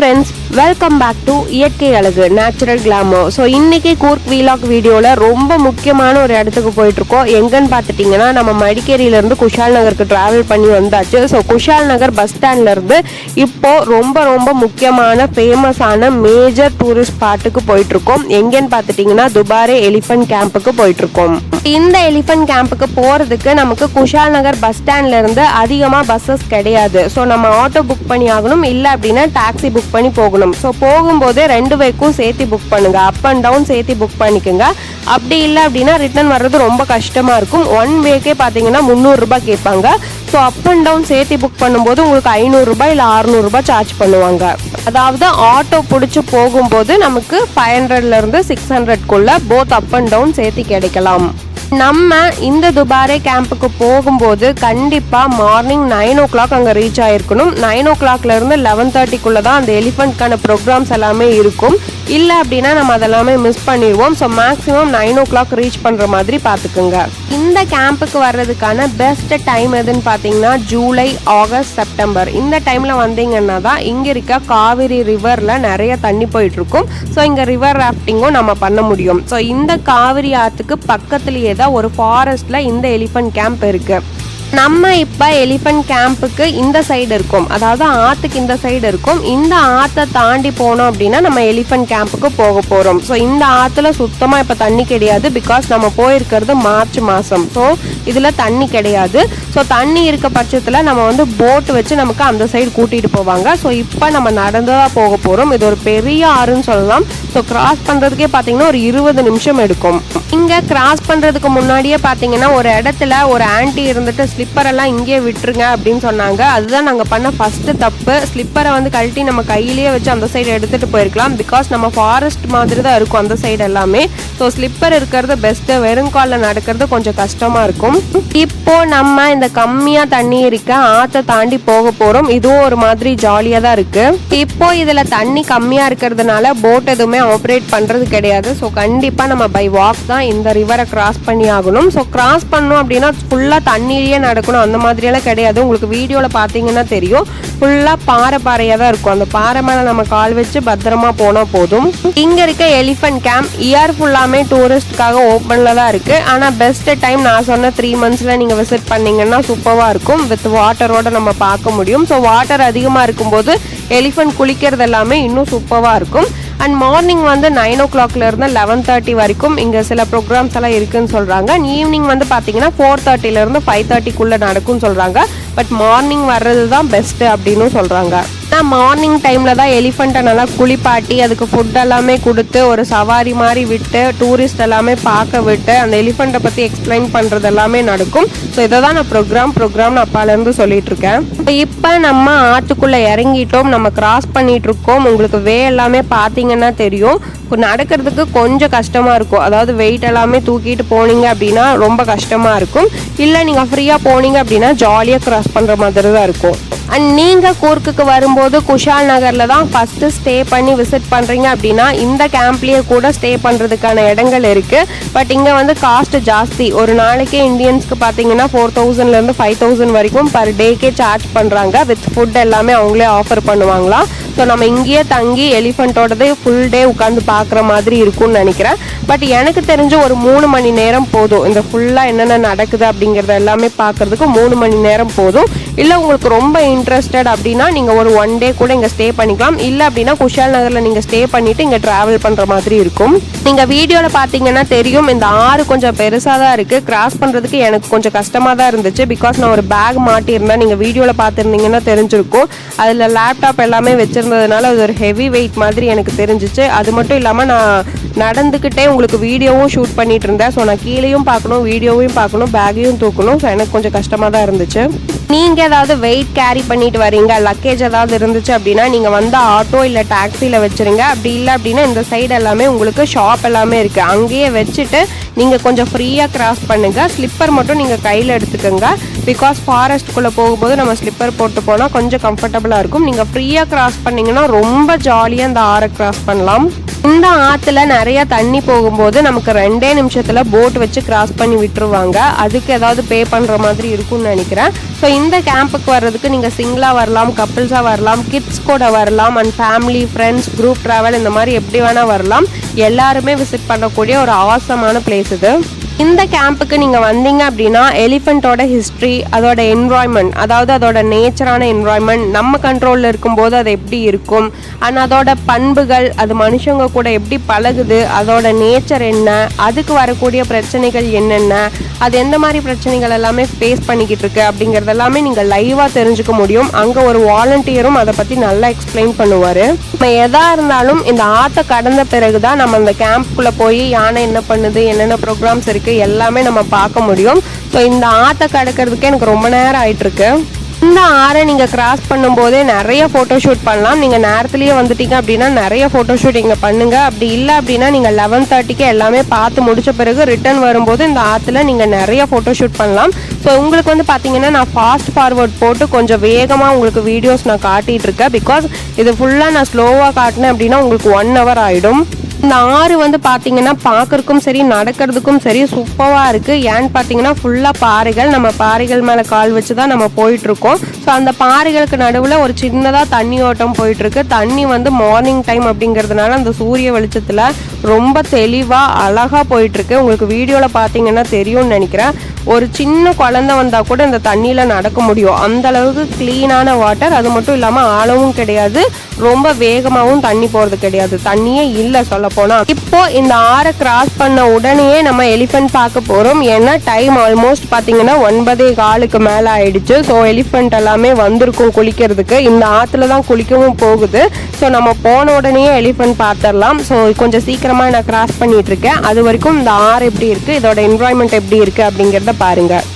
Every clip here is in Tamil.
ஃப்ரெண்ட்ஸ் வெல்கம் பேக் டு இயற்கை அழகு நேச்சுரல் கிளாமோ ஸோ இன்னைக்கு கூர்க் வீலாக் வீடியோவில் ரொம்ப முக்கியமான ஒரு இடத்துக்கு போயிட்டுருக்கோம். எங்கன்னு பார்த்துட்டிங்கன்னா நம்ம மடிக்கேரியிலேருந்து குஷால் நகருக்கு ட்ராவல் பண்ணி வந்தாச்சு. ஸோ குஷால் நகர் பஸ் ஸ்டாண்ட்லேருந்து இப்போது ரொம்ப ரொம்ப முக்கியமான ஃபேமஸான மேஜர் டூரிஸ்ட் ஸ்பாட்டுக்கு போயிட்டுருக்கோம். எங்கேன்னு பார்த்துட்டிங்கன்னா துபாரே எலிஃபண்ட் கேம்புக்கு போயிட்டுருக்கோம். இந்த எலிஃபண்ட் கேம்புக்கு போகிறதுக்கு நமக்கு குஷால் நகர் பஸ் ஸ்டாண்ட்ல இருந்து அதிகமாக பஸ்ஸஸ் கிடையாது. ஸோ நம்ம ஆட்டோ புக் பண்ணி ஆகணும். இல்லை அப்படின்னா டாக்ஸி புக் பண்ணி போகணும். ஸோ போகும்போதே ரெண்டு பேக்கும் சேர்த்து புக் பண்ணுங்க. அப் அண்ட் டவுன் சேர்த்து புக் பண்ணிக்கோங்க. அப்படி இல்லை அப்படின்னா ரிட்டர்ன் வர்றது ரொம்ப கஷ்டமாக இருக்கும். ஒன் வேக்கே பார்த்தீங்கன்னா முந்நூறுரூபா கேட்பாங்க. ஸோ அப் அண்ட் டவுன் சேர்த்து புக் பண்ணும்போது உங்களுக்கு ஐநூறுரூபா இல்லை அறநூறுபா சார்ஜ் பண்ணுவாங்க. அதாவது ஆட்டோ பிடிச்சி போகும்போது நமக்கு ஃபைவ் ஹண்ட்ரட்லேருந்து சிக்ஸ் ஹண்ட்ரட்குள்ளே போத் அப் அண்ட் டவுன் சேர்த்து கிடைக்கலாம். நம்ம இந்த துபாரே கேம்புக்கு போகும்போது கண்டிப்பாக மார்னிங் நைன் ஓ கிளாக் அங்கே ரீச் ஆகிருக்கணும் நைன் ஓ கிளாக்லேருந்து லெவன் தேர்ட்டிக்குள்ளே தான் அந்த எலிஃபண்ட்கான ப்ரோக்ராம்ஸ் எல்லாமே இருக்கும். இல்லை அப்படின்னா நம்ம அதெல்லாமே மிஸ் பண்ணிடுவோம். So maximum nine o'clock reach பண்ணுற மாதிரி பார்த்துக்குங்க இந்த கேம்புக்கு வர்றதுக்கான பெஸ்ட் டைம் எதுன்னு பார்த்தீங்கன்னா ஜூலை ஆகஸ்ட் செப்டம்பர். இந்த டைமில் வந்தீங்கன்னா தான் இங்கே இருக்க காவிரி ரிவரில் நிறைய தண்ணி போயிட்டுருக்கும் ஸோ இங்கே ரிவர் ராஃப்டிங்கும் நம்ம பண்ண முடியும். ஸோ இந்த காவிரி ஆற்றுக்கு பக்கத்துலேயே தான் ஒரு ஃபாரஸ்ட்டில் இந்த எலிஃபண்ட் கேம்ப் இருக்குது நம்ம இப்போ எலிஃபண்ட் கேம்புக்கு இந்த சைடு இருக்கும். அதாவது ஆற்றுக்கு இந்த சைடு இருக்கும். இந்த ஆற்றை தாண்டி போனோம் அப்படின்னா நம்ம எலிஃபண்ட் கேம்புக்கு போக போகிறோம் ஸோ இந்த ஆற்றுல சுத்தமாக இப்போ தண்ணி கிடையாது பிகாஸ் நம்ம போயிருக்கிறது மார்ச் மாதம் ஸோ இதில் தண்ணி கிடையாது. ஸோ தண்ணி இருக்க பட்சத்தில் நம்ம வந்து போட் வச்சு நமக்கு அந்த சைடு கூட்டிகிட்டு போவாங்க. ஸோ இப்போ நம்ம நடந்து தான் போக போகிறோம் இது ஒரு பெரிய ஆறுன்னு சொல்லலாம். ஸோ கிராஸ் பண்ணுறதுக்கே பார்த்தீங்கன்னா ஒரு இருபது நிமிஷம் எடுக்கும். இங்கே கிராஸ் பண்ணுறதுக்கு முன்னாடியே பார்த்தீங்கன்னா ஒரு இடத்துல ஒரு ஆன்ட்டி இருந்துட்டு ஸ்லிப்பரெல்லாம் இங்கேயே விட்டுருங்க அப்படின்னு சொன்னாங்க. அதுதான் நாங்கள் பண்ண ஃபஸ்ட்டு தப்பு. ஸ்லிப்பரை வந்து கழட்டி நம்ம கையிலேயே வச்சு அந்த சைடு எடுத்துகிட்டு போயிருக்கலாம். பிகாஸ் நம்ம ஃபாரஸ்ட் மாதிரி தான் இருக்கும் அந்த சைடு எல்லாமே. ஸோ ஸ்லிப்பர் இருக்கிறது பெஸ்ட்டு வெறும் காலில் நடக்கிறது கொஞ்சம் கஷ்டமாக இருக்கும். இப்போது நம்ம இந்த கம்மியாக தண்ணி இருக்க ஆற்றை தாண்டி போக போகிறோம் இதுவும் ஒரு மாதிரி ஜாலியாக தான் இருக்குது இப்போது இதில் தண்ணி கம்மியாக இருக்கிறதுனால போட் எதுவுமே ஆப்ரேட் பண்ணுறது கிடையாது. ஸோ கண்டிப்பாக நம்ம பை வாக் தான் இந்த ரிவரை கிராஸ் பண்ணி ஆகணும். ஸோ கிராஸ் பண்ணோம் அப்படின்னா ஃபுல்லாக தண்ணியிலேயே நடக்கணும் அந்த மாதிரியெல்லாம் கிடையாது. உங்களுக்கு வீடியோவில் பார்த்தீங்கன்னா தெரியும். ஃபுல்லாக பாறை பாறையாக தான் இருக்கும். அந்த பாறை மேலே நம்ம கால் வச்சு பத்திரமா போனால் போதும். இங்கே இருக்க எலிஃபண்ட் கேம்ப் இயர் ஃபுல்லாமே டூரிஸ்ட்காக ஓப்பனில் தான் இருக்குது ஆனால் பெஸ்ட் டைம் நான் சொன்ன த்ரீ மந்த்ஸில் நீங்கள் விசிட் பண்ணிங்கன்னா சூப்பராக இருக்கும். வித் வாட்டரோட நம்ம பார்க்க முடியும். ஸோ வாட்டர் அதிகமாக இருக்கும்போது எலிஃபண்ட் குளிக்கிறது எல்லாமே இன்னும் சூப்பராக இருக்கும். அண்ட் மார்னிங் வந்து நைன் ஓ கிளாக்லேருந்து லெவன் தேர்ட்டி வரைக்கும் இங்கே சில ப்ரோக்ராம்ஸ் எல்லாம் இருக்குன்னு சொல்கிறாங்க அண்ட் ஈவினிங் வந்து பார்த்தீங்கன்னா ஃபோர் தேர்ட்டிலேருந்து ஃபைவ் தேர்ட்டிக்குள்ளே நடக்கும்னு சொல்கிறாங்க பட் மார்னிங் வர்றது தான் பெஸ்ட்டு அப்படின்னு சொல்கிறாங்க ஆனால் மார்னிங் டைமில் தான் எலிஃபண்ட்டை நல்லா குளிப்பாட்டி அதுக்கு ஃபுட் எல்லாமே கொடுத்து ஒரு சவாரி மாதிரி விட்டு டூரிஸ்ட் எல்லாமே பார்க்க விட்டு அந்த எலிஃபண்ட்டை பற்றி எக்ஸ்பிளைன் பண்ணுறது எல்லாமே நடக்கும். ஸோ இதை தான் நான் ப்ரோக்ராம் ப்ரோக்ராம்னு அப்பாலேருந்து சொல்லிட்டு இருக்கேன். இப்போ நம்ம ஆற்றுக்குள்ளே இறங்கிட்டோம் நம்ம கிராஸ் பண்ணிட்டு இருக்கோம் உங்களுக்கு வே எல்லாமே பார்த்தீங்கன்னா தெரியும். இப்போ நடக்கிறதுக்கு கொஞ்சம் கஷ்டமாக இருக்கும். அதாவது வெயிட் எல்லாமே தூக்கிட்டு போனீங்க அப்படின்னா ரொம்ப கஷ்டமாக இருக்கும். இல்லை நீங்கள் ஃப்ரீயாக போனீங்க அப்படின்னா ஜாலியாக கிராஸ் பண்ணுற மாதிரி தான் இருக்கும். அண்ட் நீங்கள் கூர்க்குக்கு வரும்போது குஷால் நகரில் தான் ஃபஸ்ட்டு ஸ்டே பண்ணி விசிட் பண்ணுறீங்க அப்படின்னா இந்த கேம்ப்லேயே கூட ஸ்டே பண்ணுறதுக்கான இடங்கள் இருக்குது பட் இங்கே வந்து காஸ்ட் ஜாஸ்தி. ஒரு நாளைக்கே இந்தியன்ஸ்க்கு பார்த்தீங்கன்னா ஃபோர் தௌசண்ட்லேருந்து ஃபைவ் தௌசண்ட் வரைக்கும் பர் டேக்கே சார்ஜ் பண்ணுறாங்க வித் ஃபுட் எல்லாமே அவங்களே ஆஃபர் பண்ணுவாங்களாம் ஸோ நம்ம இங்கேயே தங்கி எலிஃபண்ட்டோடது ஃபுல் டே உட்காந்து பார்க்குற மாதிரி இருக்கும்னு நினைக்கிறேன். பட் எனக்கு தெரிஞ்ச ஒரு மூணு மணி நேரம் போதும். இந்த ஃபுல்லாக என்னென்ன நடக்குது அப்படிங்கிறத எல்லாமே பார்க்குறதுக்கு மூணு மணி நேரம் போதும். இல்லை உங்களுக்கு ரொம்ப இன்ட்ரெஸ்டட் அப்படின்னா நீங்கள் ஒரு ஒன் டே கூட இங்கே ஸ்டே பண்ணிக்கலாம். இல்லை அப்படின்னா குஷால் நகரில் நீங்கள் ஸ்டே பண்ணிவிட்டு இங்கே ட்ராவல் பண்ணுற மாதிரி இருக்கும். நீங்கள் வீடியோவில் பார்த்தீங்கன்னா தெரியும் இந்த ஆறு கொஞ்சம் பெருசாக தான் இருக்குது கிராஸ் பண்ணுறதுக்கு எனக்கு கொஞ்சம் கஷ்டமாக தான் இருந்துச்சு. பிகாஸ் நான் ஒரு பேக் மாட்டியிருந்தேன். நீங்கள் வீடியோவில் பார்த்துருந்தீங்கன்னா தெரிஞ்சிருக்கும். அதில் லேப்டாப் எல்லாமே வச்சுருந்ததுனால அது ஒரு ஹெவி வெயிட் மாதிரி எனக்கு தெரிஞ்சிச்சு. அது மட்டும் இல்லாமல் நான் நடந்துக்கிட்டே உங்களுக்கு வீடியோவும் ஷூட் பண்ணிகிட்டு இருந்தேன். ஸோ நான் கீழேயும் பார்க்கணும் வீடியோவையும் பார்க்கணும் பேக்கையும் தூக்கணும். ஸோ எனக்கு கொஞ்சம் கஷ்டமாக தான் இருந்துச்சு. நீங்கள் ஏதாவது வெயிட் கேரி பண்ணிட்டு வரீங்க லக்கேஜ் ஏதாவது இருந்துச்சு அப்படின்னா நீங்கள் வந்து ஆட்டோ இல்லை டாக்ஸியில் வச்சுருங்க. அப்படி இல்லை அப்படின்னா இந்த சைடு எல்லாமே உங்களுக்கு ஷாப் எல்லாமே இருக்குது அங்கேயே வச்சுட்டு நீங்கள் கொஞ்சம் ஃப்ரீயாக கிராஸ் பண்ணுங்கள் ஸ்லிப்பர் மட்டும் நீங்கள் கையில் எடுத்துக்கோங்க. பிகாஸ் ஃபாரஸ்ட்குள்ளே போகும்போது நம்ம ஸ்லிப்பர் போட்டு போனால் கொஞ்சம் கம்ஃபர்டபுளாக இருக்கும். நீங்கள் ஃப்ரீயாக கிராஸ் பண்ணிங்கன்னா ரொம்ப ஜாலியாக இந்த ஆறை கிராஸ் பண்ணலாம். இந்த ஆத்துல நிறைய தண்ணி போகும்போது நமக்கு ரெண்டே நிமிஷத்துல போட் வச்சு கிராஸ் பண்ணி விட்டுருவாங்க. அதுக்கு ஏதாவது பே பண்ற மாதிரி இருக்கும்னு நினைக்கிறேன். ஸோ இந்த கேம்புக்கு வர்றதுக்கு நீங்க சிங்கிளா வரலாம் கப்பிள்ஸா வரலாம் கிட்ஸ் கூட வரலாம் and family friends group travel இந்த மாதிரி எப்படி வேணா வரலாம். எல்லாருமே விசிட் பண்ணக்கூடிய ஒரு ஆசமான பிளேஸ் இது. இந்த கேம்புக்கு நீங்கள் வந்தீங்க அப்படின்னா எலிஃபெண்ட்டோட ஹிஸ்ட்ரி அதோட என்வாய்மெண்ட் அதாவது அதோட நேச்சரான என்வாய்மெண்ட் நம்ம கண்ட்ரோலில் இருக்கும்போது அது எப்படி இருக்கும்? அண்ட் அதோட பண்புகள் அது மனுஷங்க கூட எப்படி பழகுது? அதோட நேச்சர் என்ன? அதுக்கு வரக்கூடிய பிரச்சனைகள் என்னென்ன? அது எந்த மாதிரி பிரச்சனைகள் எல்லாமே ஃபேஸ் பண்ணிக்கிட்டு இருக்கு அப்படிங்கிறது எல்லாமே நீங்கள் லைவாக தெரிஞ்சுக்க முடியும். அங்கே ஒரு வாலண்டியரும் அதை பற்றி நல்லா எக்ஸ்பிளைன் பண்ணுவார். இப்போ எதாக இருந்தாலும் இந்த ஆற்றை கடந்த பிறகு தான் நம்ம அந்த கேம்ப்குள்ளே போய் யானை என்ன பண்ணுது? என்னென்ன ப்ரோக்ராம்ஸ் இருக்குது எல்லாமே நம்ம பார்க்க முடியும். ஸோ இந்த ஆற்றை கடக்கிறதுக்கே எனக்கு ரொம்ப நேரம் ஆயிட்டுருக்கு. இந்த ஆறை நீங்கள் கிராஸ் பண்ணும்போதே நிறைய ஃபோட்டோ ஷூட் பண்ணலாம். நீங்கள் நேரத்துலேயே வந்துட்டீங்க அப்படின்னா நிறைய ஃபோட்டோ ஷூட் இங்கே பண்ணுங்க. அப்படி இல்லை அப்படின்னா நீங்கள் லெவன் தேர்ட்டிக்கு எல்லாமே பார்த்து முடிச்ச பிறகு ரிட்டர்ன் வரும்போது இந்த ஆற்றுல நீங்கள் நிறைய ஃபோட்டோ ஷூட் பண்ணலாம். ஸோ உங்களுக்கு வந்து பார்த்தீங்கன்னா நான் ஃபாஸ்ட் ஃபார்வர்ட் போட்டு கொஞ்சம் வேகமாக உங்களுக்கு வீடியோஸ் நான் காட்டிகிட்டு இருக்கேன் பிகாஸ் இது ஃபுல்லாக நான் ஸ்லோவாக காட்டினேன் அப்படின்னா உங்களுக்கு ஒன் ஹவர் ஆகிடும் இந்த ஆறு வந்து பார்த்தீங்கன்னா பார்க்கறதுக்கும் சரி நடக்கிறதுக்கும் சரி சூப்பராக இருக்குது ஏன்னு பார்த்தீங்கன்னா ஃபுல்லாக பாறைகள் நம்ம பாறைகள் மேலே கால் வச்சு தான் நம்ம போயிட்டுருக்கோம். ஸோ அந்த பாறைகளுக்கு நடுவில் ஒரு சின்னதாக தண்ணி ஓட்டம் போயிட்டுருக்கு. தண்ணி வந்து மார்னிங் டைம் அப்படிங்கிறதுனால அந்த சூரிய வெளிச்சத்தில் ரொம்ப தெளிவாக அழகாக போயிட்டுருக்கு. உங்களுக்கு வீடியோவில் பார்த்தீங்கன்னா தெரியும்னு நினைக்கிறேன். ஒரு சின்ன குழந்த வந்தால் கூட இந்த தண்ணியில் நடக்க முடியும். அந்த அளவுக்கு க்ளீனான வாட்டர் அது மட்டும் இல்லாமல் ஆழமும் கிடையாது. ரொம்ப வேகமாகவும் தண்ணி போகிறது கிடையாது. தண்ணியே இல்லை சொல்ல போனால் இப்போ இந்த ஆறை கிராஸ் பண்ண உடனே நம்ம எலிஃபென்ட் பார்க்க போகிறோம் ஏன்னா டைம் ஆல்மோஸ்ட் பார்த்தீங்கன்னா ஒன்பதே காலுக்கு மேலே ஆயிடுச்சு. ஸோ எலிஃபென்ட் எல்லாமே வந்திருக்கும் குளிக்கிறதுக்கு. இந்த ஆற்றுல தான் குளிக்கவும் போகுது. ஸோ நம்ம போன உடனே எலிஃபென்ட் பார்த்துடலாம். ஸோ கொஞ்சம் சீக்கிரம் சீக்கிரமாக நான் கிராஸ் பண்ணிகிட்ருக்கேன் அது வரைக்கும் இந்த ஆறு எப்படி இருக்குது இதோட என்வாயன்மெண்ட் எப்படி இருக்குது அப்படிங்கிறத பாருங்கள்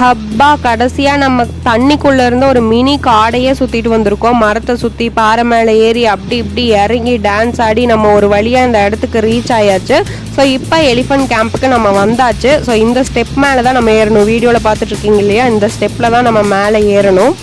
ஹப்பா கடைசியா நம்ம தண்ணிக்குள்ள இருந்து ஒரு மினி காடையே சுத்திட்டு வந்திருக்கோம். மரத்தை சுத்தி பாறை மேலே ஏறி அப்படி இப்படி இறங்கி டான்ஸ் ஆடி நம்ம ஒரு வழியா இந்த இடத்துக்கு ரீச் ஆயாச்சு. ஸோ இப்போ எலிஃபண்ட் கேம்புக்கு நம்ம வந்தாச்சு. ஸோ இந்த ஸ்டெப் மேலே தான் நம்ம ஏறணும். வீடியோவில் பார்த்துட்டு இருக்கீங்க இல்லையா? இந்த ஸ்டெப்பில் தான் நம்ம மேலே ஏறணும்.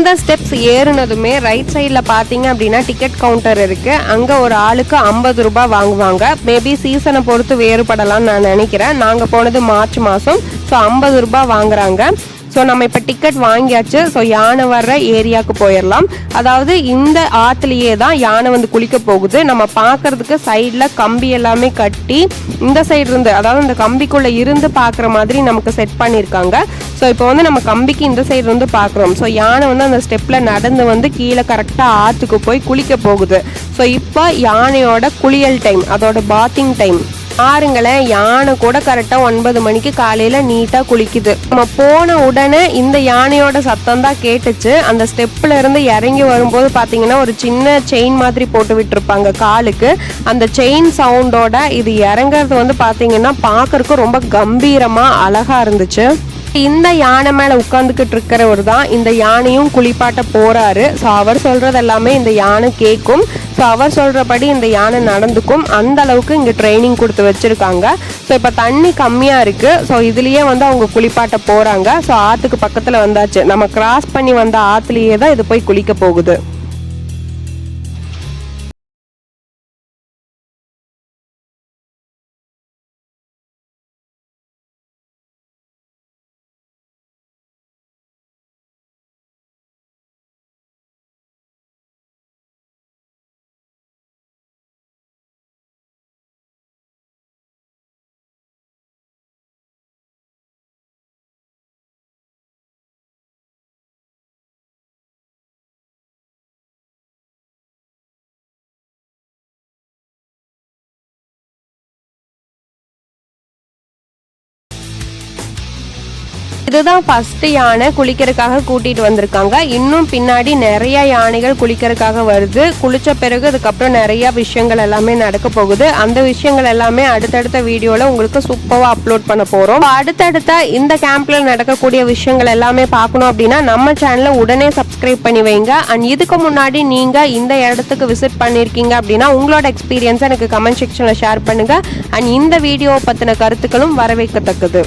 இந்த ஸ்டெப்ஸ் ஏறுனதுமே ரைட் சைடில் பார்த்தீங்க அப்படின்னா டிக்கெட் கவுண்டர் இருக்கு. அங்கே ஒரு ஆளுக்கு ஐம்பது ரூபாய் வாங்குவாங்க. மேபி சீசனை பொறுத்து வேறுபடலாம்னு நான் நினைக்கிறேன். நாங்கள் போனது மார்ச் மாதம் ஸோ ஐம்பது ரூபாய் வாங்குறாங்க. ஸோ நம்ம இப்போ டிக்கெட் வாங்கியாச்சு. ஸோ யானை வர்ற ஏரியாவுக்கு போயிடலாம் அதாவது இந்த ஆற்றுலையே தான் யானை வந்து குளிக்க போகுது. நம்ம பார்க்கறதுக்கு சைடில் கம்பி எல்லாமே கட்டி இந்த சைடு இருந்து அதாவது இந்த கம்பிக்குள்ளே இருந்து பார்க்குற மாதிரி நமக்கு செட் பண்ணியிருக்காங்க ஸோ இப்போ வந்து நம்ம கம்பிக்கு இந்த சைடு இருந்து பார்க்குறோம். ஸோ யானை வந்து அந்த ஸ்டெப்பில் நடந்து வந்து கீழே கரெக்டாக ஆற்றுக்கு போய் குளிக்க போகுது. ஸோ இப்போ யானையோட குளியல் டைம் அதோட பாத்திங் டைம் பாருங்களேன் யானை கூட கரெக்டாக ஒன்பது மணிக்கு காலையில் நீட்டாக குளிக்குது. நம்ம போன உடனே இந்த யானையோட சத்தம் தான் கேட்டுச்சு. அந்த ஸ்டெப்பில் இருந்து இறங்கி வரும்போது பார்த்தீங்கன்னா ஒரு சின்ன செயின் மாதிரி போட்டு விட்டுருப்பாங்க காலுக்கு. அந்த செயின் சவுண்டோட இது இறங்குறது வந்து பார்த்தீங்கன்னா பார்க்கறக்கு ரொம்ப கம்பீரமாக அழகாக இருந்துச்சு. இந்த யானை மேலே உட்காந்துக்கிட்டு இருக்கிறவர் தான் இந்த யானையும் குளிப்பாட்ட போறாரு. ஸோ அவர் சொல்றது எல்லாமே இந்த யானை கேட்கும் ஸோ அவர் சொல்கிறபடி இந்த யானை நடந்துக்கும். அந்த அளவுக்கு இங்கே ட்ரைனிங் கொடுத்து வச்சுருக்காங்க. ஸோ இப்போ தண்ணி கம்மியாக இருக்குது ஸோ இதுலேயே வந்து அவங்க குளிப்பாட்ட போகிறாங்க ஸோ ஆற்றுக்கு பக்கத்தில் வந்தாச்சு. நம்ம கிராஸ் பண்ணி வந்த ஆற்றுலேயே தான் இது போய் குளிக்க போகுது. இதுதான் ஃபர்ஸ்ட் யானை குளிக்கிறதுக்காக கூட்டிட்டு வந்திருக்காங்க. இன்னும் பின்னாடி நிறைய யானைகள் குளிக்கிறதுக்காக வருது. குளிச்ச பிறகு அதுக்கப்புறம் நிறைய விஷயங்கள் எல்லாமே நடக்க போகுது. அந்த விஷயங்கள் எல்லாமே அடுத்தடுத்த வீடியோல உங்களுக்கு சூப்பராக அப்லோட் பண்ண போறோம். அடுத்தடுத்த இந்த கேம்ப்ல நடக்கக்கூடிய விஷயங்கள் எல்லாமே பார்க்கணும் அப்படின்னா நம்ம சேனலை உடனே சப்ஸ்கிரைப் பண்ணி வைங்க. அண்ட் இதுக்கு முன்னாடி நீங்க இந்த இடத்துக்கு விசிட் பண்ணிருக்கீங்க அப்படின்னா உங்களோட எக்ஸ்பீரியன்ஸ் எனக்கு கமெண்ட் செக்ஷன்ல ஷேர் பண்ணுங்க. அண்ட் இந்த வீடியோ பத்தின கருத்துக்களும் வரவேற்கத்தக்கது.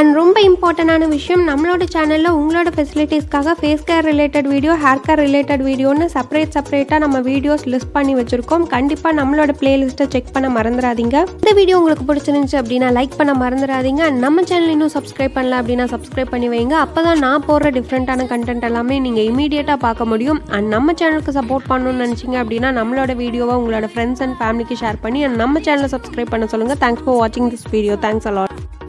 அண்ட் ரொம்ப இம்பார்ட்டண்டான விஷயம் நம்மளோட சேனலில் உங்களோட ஃபெசிலிட்டிஸ்க்காக face care related video hair care related வீடியோன்னு செப்பரேட் செப்பரேட்டாக நம்ம வீடியோஸ் லிஸ்ட் பண்ணி வச்சுருக்கோம். கண்டிப்பாக நம்மளோட பிளேலிஸ்ட்டை செக் பண்ண மறந்துடாதீங்க இந்த வீடியோ உங்களுக்கு பிடிச்சிருந்துச்சு அப்படின்னா லைக் பண்ண மறந்துடாதீங்க நம்ம சேனல் இன்னும் சப்ஸ்கிரைப் பண்ணல அப்படின்னா சப்ஸ்கிரைப் பண்ணி வைங்க. அப்போ தான் நான் போடுற டிஃப்ரெண்ட்டான கண்டென்ட் எல்லாமே நீங்கள் இமீடியட்டாக பார்க்க முடியும். அண்ட் நம்ம சேனலுக்கு சப்போர்ட் பண்ணணும்னு நினச்சிங்க அப்படின்னா நம்மளோட வீடியோவை உங்களோட ஃப்ரெண்ட்ஸ் அண்ட் ஃபேமிலிக்கு ஷேர் பண்ணி அண்ட் நம்ம சேனலை சப்ஸ்கிரைப் பண்ண சொல்லுங்கள் தேங்க்ஸ் ஃபார் வாட்சிங் this video thanks a lot